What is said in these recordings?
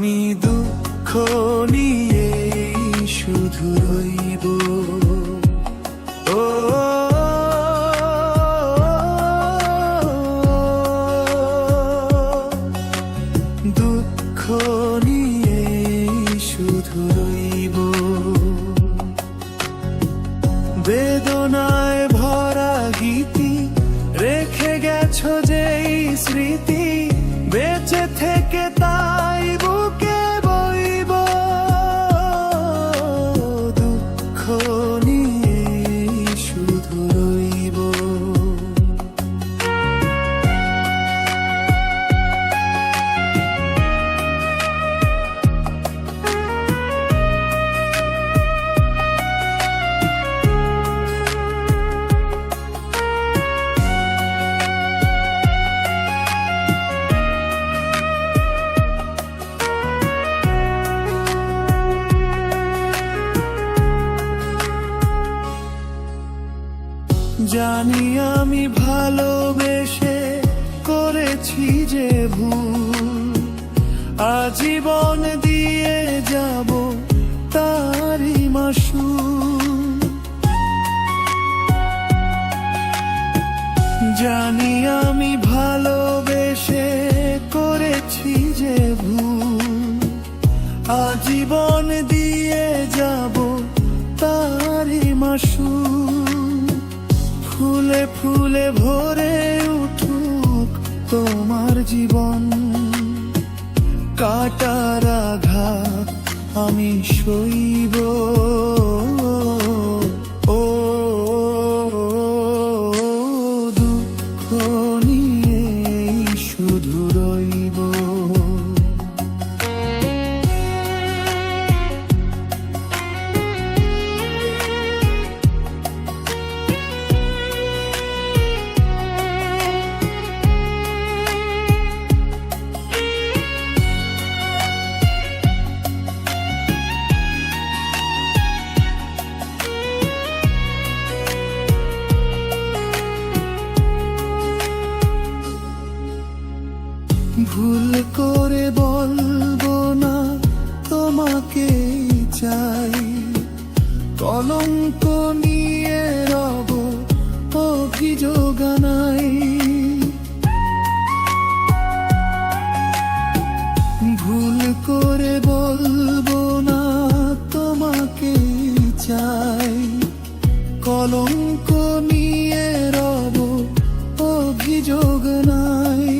আমি দুঃখ নিয়ে শুধু রইব। ও দুঃখ নিয়ে শুধু রইব। বেদনায় জানি আমি ভালোবেসে করেছি যে ভুল। আজীবন দিয়ে যাব তারি মাসু জানি আমি ভালোবেসে করেছি যে ভুল। আজীবন দিয়ে যাব তারি মাসু ফুলে ফুলে ভরে উঠুক তোমার জীবন। কাটার আঘাত আমি সইব। ও নিয়ে শুধু রইব। ভুল করে বলব না, তোমাকে চাই। কলঙ্ক নিয়ে রব অভিযোগ নাই ভুল করে বলব না, তোমাকে চাই। কলঙ্ক নিয়ে রব অভিযোগ নাই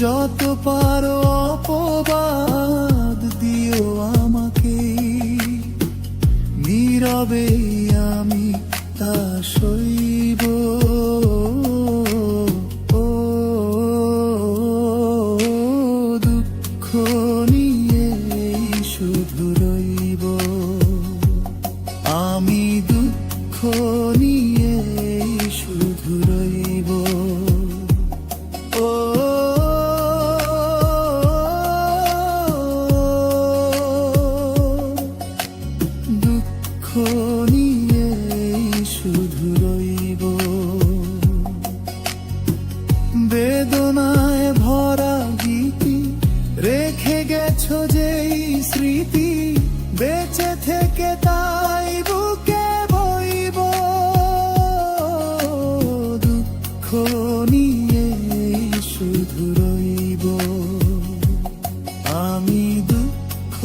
যত পার অপবাদ দিও আমাকে। নীরবে আমি তা শৈব নিয়ে শুধু রইব। বেদনায় ভরা গীতি রেখে গেছ যেই স্মৃতি থেকে তাই আমি দুঃখ